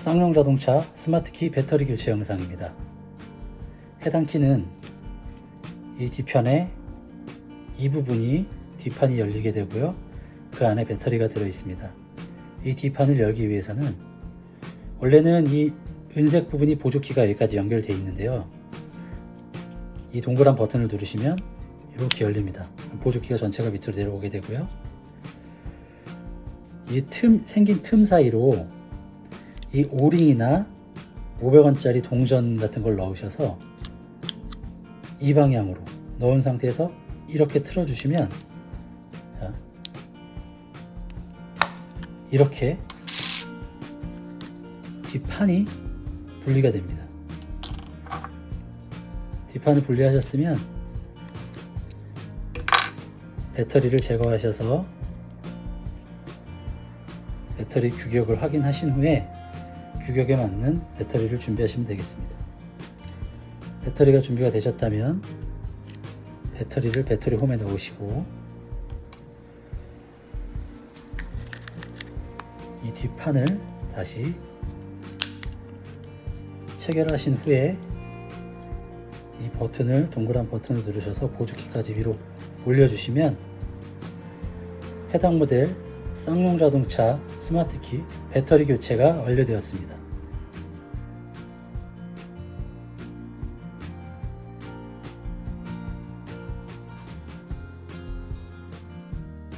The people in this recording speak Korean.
쌍용 자동차 스마트키 배터리 교체 영상입니다. 해당 키는 이 뒤편에 이 부분이 뒷판이 열리게 되고요. 그 안에 배터리가 들어 있습니다. 이 뒷판을 열기 위해서는 원래는 이 은색 부분이 보조키가 여기까지 연결되어 있는데요. 이 동그란 버튼을 누르시면 이렇게 열립니다. 보조키가 전체가 밑으로 내려오게 되고요. 이 틈, 생긴 틈 사이로 이 오링이나 500원짜리 동전 같은 걸 넣으셔서 이 방향으로 넣은 상태에서 이렇게 틀어주시면 자, 이렇게 뒷판이 분리가 됩니다. 뒷판을 분리하셨으면 배터리를 제거하셔서 배터리 규격을 확인하신 후에 규격에 맞는 배터리를 준비하시면 되겠습니다. 배터리가 준비가 되셨다면 배터리를 배터리 홈에 넣으시고 이 뒷판을 다시 체결하신 후에 이 버튼을 동그란 버튼을 누르셔서 보조키까지 위로 올려주시면 해당 모델 쌍용 자동차 스마트키 배터리 교체가 완료되었습니다.